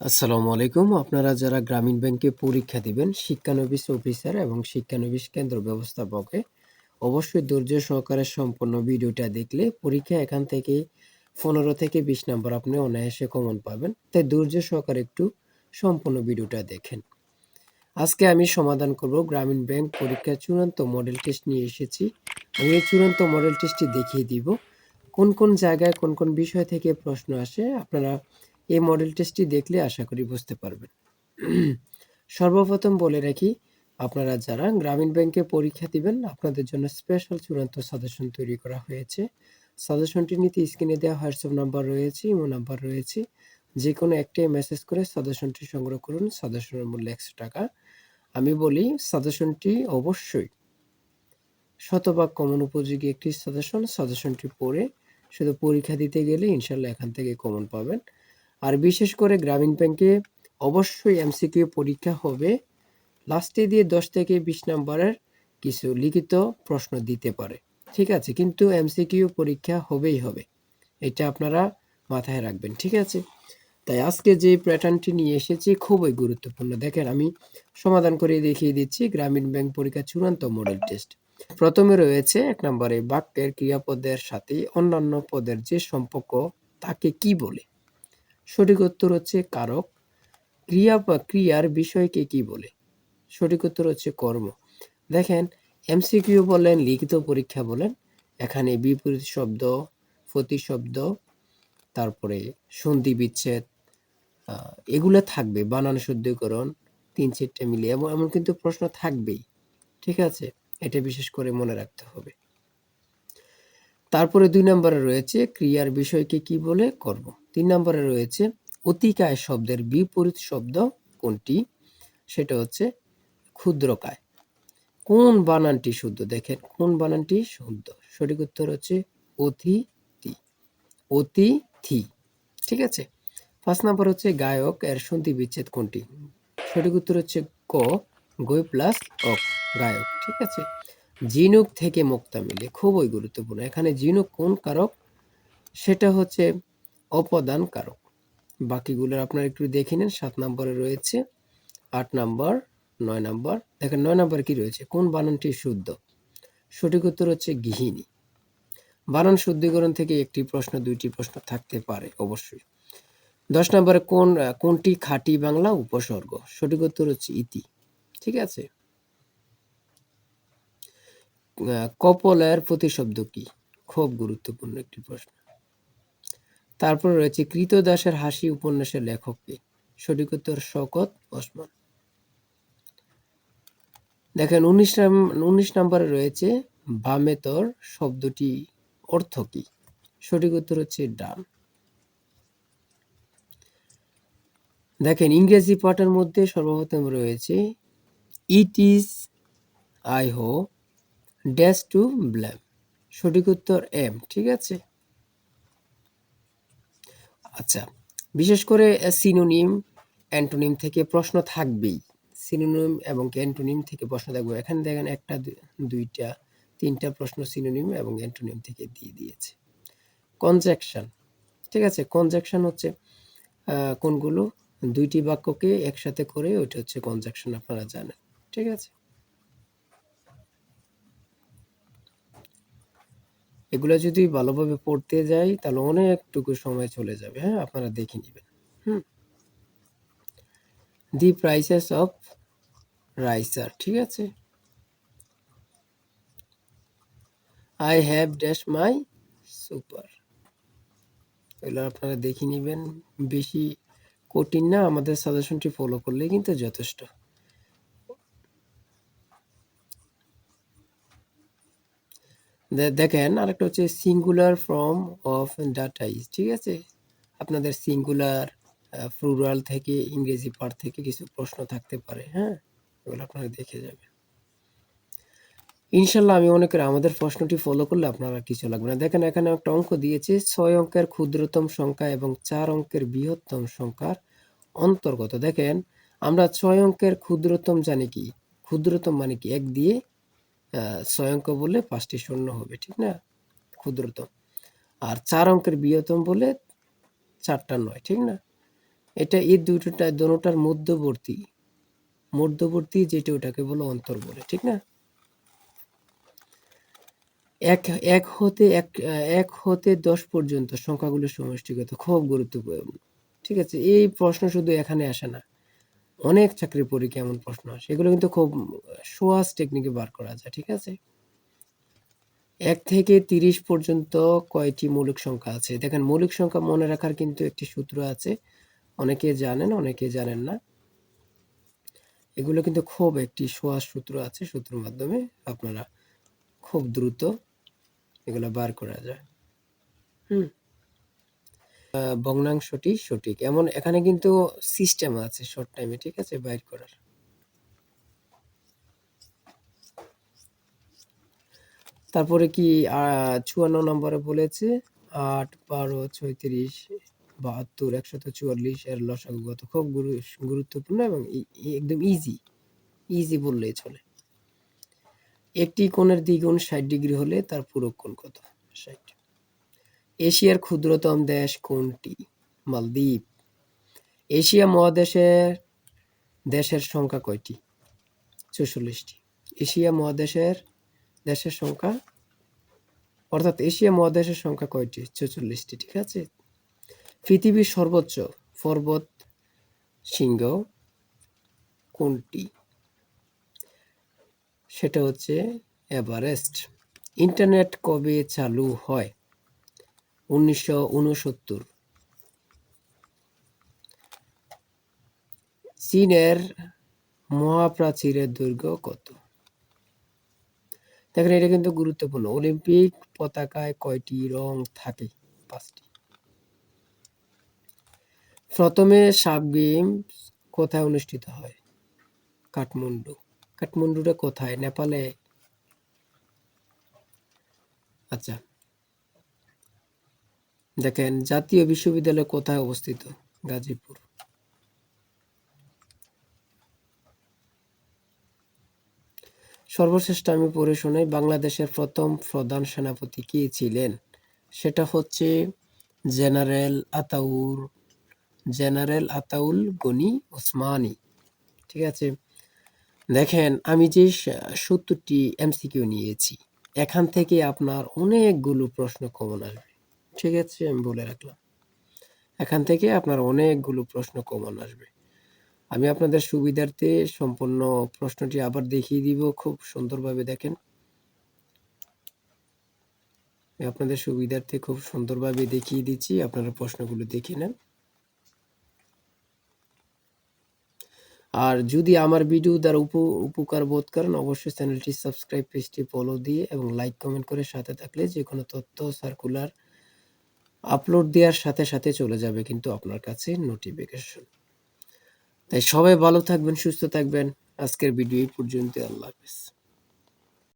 আসসালামু আলাইকুম। আপনারা যারা গ্রামীণ ব্যাংকে পরীক্ষা দিবেন, শিক্ষানবিশ অফিসার এবং শিক্ষানবিশ কেন্দ্র ব্যবস্থাপকে, অবশ্যই ধৈর্য সহকারে সম্পূর্ণ ভিডিওটা দেখলে পরীক্ষা এখান থেকে পনেরো থেকে বিশ নম্বর আপনি অনায়াসে কমন পাবেন। তাই ধৈর্য সহকারে একটু সম্পূর্ণ ভিডিওটা দেখেন। আজকে আমি সমাধান করব গ্রামীণ ব্যাংক পরীক্ষার চূড়ান্ত মডেল টেস্ট নিয়ে এসেছি। আমি এই চূড়ান্ত মডেল টেস্টটি দেখিয়ে দিব। কোন কোন জায়গায় কোন কোন বিষয় থেকে প্রশ্ন আসে, আপনারা এই মডেল টেস্টটি দেখলে আশা করি বুঝতে পারবেন। সর্বপ্রথম বলে রাখি, আপনারা যারা গ্রামীণ ব্যাংকে পরীক্ষা দিবেন, আপনাদের জন্য স্পেশাল চূড়ান্ত সাজেশন তৈরি করা হয়েছে। সাজেশনটি নিতে স্ক্রিনে দেওয়া হোয়াটসঅ্যাপ নাম্বার রয়েছে ইমো নাম্বার রয়েছে। যে কোনো একটাই মেসেজ করে সাজেশনটি সংগ্রহ করুন সাজেশনের মূল্য একশো টাকা। আমি বলি সাজেশনটি অবশ্যই শতভাগ কমন উপযোগী একটি সাজেশন সাজেশনটি পড়ে, শুধু পরীক্ষা দিতে গেলে ইনশাল্লাহ এখান থেকে কমন পাবেন। আর বিশেষ করে গ্রামীণ ব্যাংকে অবশ্যই এমসিকিউ পরীক্ষা হবে। লাস্টে দিয়ে দশ থেকে বিশ নাম্বারের কিছু লিখিত প্রশ্ন দিতে পারে। ঠিক আছে, কিন্তু এমসিকিউ পরীক্ষা হবেই হবে। এটা আপনারা মাথায় রাখবেন, ঠিক আছে? তাই আজকে যে প্যাটার্নটি নিয়ে এসেছি খুবই গুরুত্বপূর্ণ। দেখেন, আমি সমাধান করে দেখিয়ে দিচ্ছি গ্রামীণ ব্যাংক পরীক্ষা চূড়ান্ত মডেল টেস্ট। প্রথমে রয়েছে এক নম্বরে বাক্যের ক্রিয়াপদের সাথে অন্যান্য পদের যে সম্পর্ক, তাকে কি বলে? সঠিক উত্তর হচ্ছে কারক। ক্রিয়া বা ক্রিয়ার বিষয়কে কি বলে? সঠিক উত্তর হচ্ছে কর্ম। দেখেন এমসিকিউ বলেন, লিখিত পরীক্ষা বলেন, এখানে বিপরীত শব্দ প্রতিশব্দ তারপরে সন্ধি বিচ্ছেদ এগুলো থাকবে, বানান শুদ্ধিকরণ, তিন চারটে মিলে এবং এমন কিন্তু প্রশ্ন থাকবেই। ঠিক আছে? এটা বিশেষ করে মনে রাখতে হবে। তারপরে দুই নম্বরে রয়েছে, ক্রিয়ার বিষয়কে কি বলে? কর্ম। তিন নম্বরে রয়েছে অতিকায় শব্দের বিপরীত শব্দ কোনটি? সেটা হচ্ছে ক্ষুদ্রকায়। কোন বানানটি শুদ্ধ? দেখেন, কোন বানানটি শুদ্ধ? সঠিক উত্তর হচ্ছে অতিথি অতিথি ঠিক আছে? পাঁচ নম্বর হচ্ছে গায়ক, এর সন্ধি বিচ্ছেদ কোনটি? সঠিক উত্তর হচ্ছে ক গই প্লাস অক গায়ক। ঠিক আছে? জিনুক থেকে মুক্তা মিলে খুবই গুরুত্বপূর্ণ। এখানে জিনুক কোন কারক? সেটা হচ্ছে অপদান কারক বাকিগুলো আপনারা একটু দেখে নেন, সাত নম্বরে রয়েছে, আট নম্বর, নয় নম্বর। দেখেন, নয় নম্বর কি রয়েছে? কোন বানানটি শুদ্ধ? সঠিক উত্তর হচ্ছে গৃহিণী। বানান শুদ্ধিকরণ থেকে একটি প্রশ্ন, দুইটি প্রশ্ন থাকতে পারে, অবশ্যই। দশ নম্বরে কোন, কোনটি খাঁটি বাংলা উপসর্গ? সঠিক উত্তর হচ্ছে ইতি। ঠিক আছে? কপলের প্রতিশব্দ কি? খুব গুরুত্বপূর্ণ একটি প্রশ্ন। তারপর রয়েছে কৃতদাসের হাসি উপন্যাসের লেখক কে সঠিক উত্তর শকত ওসমান দেখেন, উনিশ উনিশ নম্বরে রয়েছে বামেতর শব্দটি অর্থ কি? সঠিক উত্তর হচ্ছে ডান। দেখেন, ইংরেজি পাঠের মধ্যে সর্বপ্রথম রয়েছে, it is, I who dash to blame. সঠিক উত্তর এম, ঠিক আছে? আচ্ছা বিশেষ করে সিনোনিম অ্যান্টোনিম থেকে প্রশ্ন থাকবেই। সিনোনিম এবং অ্যান্টোনিম থেকে প্রশ্ন থাকবে। এখানে দেখেন একটা দুইটা, তিনটা প্রশ্ন সিনোনিম এবং অ্যান্টোনিম থেকে দিয়ে দিয়েছে। কনজাকশন ঠিক আছে? কনজাকশন হচ্ছে কোনগুলো? দুইটি বাক্যকে একসাথে করে, ওইটা হচ্ছে কনজাকশন আপনারা জানেন। ঠিক আছে? এগুলো যদি ভালোভাবে পড়তে যাই তাহলে অনেকটুকু সময় চলে যাবে। হ্যাঁ আপনারা দেখে নেবেন। হুম। দি প্রাইসেস অফ রাইসার ঠিক আছে? I have dash my super এগুলো আপনারা দেখে নেবেন। বেশি কঠিন না আমাদের সাজেশনটি ফলো করলে কিন্তু যথেষ্ট। দেখেন আরেকটা হচ্ছে singular form of data is ঠিক আছে? আপনাদের সিঙ্গুলার ফ্লুরাল থেকে ইংরেজি পার্ট থেকে কিছু প্রশ্ন থাকতে পারে হ্যাঁ? এগুলো আপনারা দেখে যাবেন। ইনশাল্লাহ আমি মনে করি আমাদের প্রশ্নটি ফলো করলে আপনারা কিছু লাগবে না। দেখেন এখানে একটা অঙ্ক দিয়েছে, ছয় অঙ্কের ক্ষুদ্রতম সংখ্যা এবং চার অঙ্কের বৃহত্তম সংখ্যার অন্তর্গত। দেখেন, আমরা ছয় অঙ্কের ক্ষুদ্রতম জানি কি? ক্ষুদ্রতম মানে কি? এক দিয়ে ছয় বলে পাঁচটি শূন্য হবে, ঠিক না? ক্ষুদ্রতম। আর চার অঙ্কের বৃহত্তম বলে চারটা নয়, ঠিক না? এটা এই দুটোটা দোনোটার মধ্যবর্তী মধ্যবর্তী যেটা ওটাকে বলো অন্তর বলে, ঠিক না? এক এক হতে এক এক হতে দশ পর্যন্ত সংখ্যাগুলোর সমষ্টিগত, খুব গুরুত্বপূর্ণ, ঠিক আছে? এই প্রশ্ন শুধু এখানে আসে না। অনেক চাকরির পরীক্ষা, এমন প্রশ্ন। আসে এগুলো কিন্তু খুব সোয়াস টেকনিকে বার করা যায়, ঠিক আছে? এক থেকে তিরিশ পর্যন্ত কয়টি মৌলিক সংখ্যা আছে? দেখেন, মৌলিক সংখ্যা মনে রাখার কিন্তু একটি সূত্র আছে। অনেকে জানেন অনেকে জানেন না। এগুলো কিন্তু খুব একটি সোয়াস সূত্র আছে, সূত্রের মাধ্যমে আপনারা খুব দ্রুত এগুলো বার করা যায়। হুম? ভগ্নাংশটি সঠিক। এমন এখানে কিন্তু সিস্টেম আছে শর্ট টাইমে ঠিক আছে? বাইর করার। তারপরে কি চুয়ান্ন নম্বরে বলেছে, আট, বারো, ছয়ত্রিশ, বাহাত্তর, একশত চুয়াল্লিশ এর লসাগু খুব গুরু- গুরুত্বপূর্ণ এবং একদম ইজি ইজি বললেই চলে। একটি কোণের দ্বিগুণ ষাট ডিগ্রি হলে তার পুরো কোণ কত? ষাট। এশিয়ার ক্ষুদ্রতম দেশ কোনটি? মালদ্বীপ। এশিয়া মহাদেশের, দেশের সংখ্যা কয়টি? চৌচল্লিশটি এশিয়া মহাদেশের, দেশের সংখ্যা, অর্থাৎ এশিয়া মহাদেশের সংখ্যা কয়টি? চৌচল্লিশটি ঠিক আছে? পৃথিবীর সর্বোচ্চ পর্বত শৃঙ্গ কোনটি? সেটা হচ্ছে এভারেস্ট। ইন্টারনেট কবে চালু হয়? উনিশশো উনসত্তর। চীনের মহাপ্রাচীরের দৈর্ঘ্য কত? দেখেন, এটা কিন্তু গুরুত্বপূর্ণ। অলিম্পিক পতাকায় কয়টি রং থাকে? পাঁচটি। প্রথমে সাব গেম কোথায় অনুষ্ঠিত হয়? কাঠমান্ডু। কাঠমান্ডুটা কোথায়? নেপালে। আচ্ছা দেখেন, জাতীয় বিশ্ববিদ্যালয় কোথায় অবস্থিত? গাজীপুর। সর্বশ্রেষ্ঠ আমি পড়ে শোনাই, বাংলাদেশের প্রথম প্রধান সেনাপতি কে ছিলেন? সেটা হচ্ছে জেনারেল আতাউর, জেনারেল আতাউল গনি ওসমানী। ঠিক আছে? দেখেন, আমি যে সত্তরটি এমসিকিউ নিয়েছি, এখান থেকে আপনার অনেকগুলো প্রশ্ন কমন আসবে। ঠিক আছে, আমি বলে রাখলাম। এখান থেকে আপনার অনেকগুলো প্রশ্ন কমন আসবে। আমি আপনাদের সুবিধার্থে সম্পূর্ণ প্রশ্নটি আবার দেখিয়ে দিব, খুব সুন্দরভাবে দেখেন। আপনাদের সুবিধার্থে খুব সুন্দরভাবে দেখিয়ে দিচ্ছি, আপনারা প্রশ্নগুলো দেখে নেন। আর যদি আমার ভিডিও দ্বারা উপ, উপকার বোধ করেন, অবশ্যই চ্যানেলটি সাবস্ক্রাইব, পেজটি ফলো দিয়ে এবং লাইক কমেন্ট করে সাথে থাকলে যে কোনো তথ্য সার্কুলার আপলোড দেওয়ার সাথে সাথে চলে যাবে কিন্তু আপনার কাছে নোটিফিকেশন তাই সবাই ভালো থাকবেন, সুস্থ থাকবেন। আজকের ভিডিও পর্যন্ত আল্লাহ হাফেজ।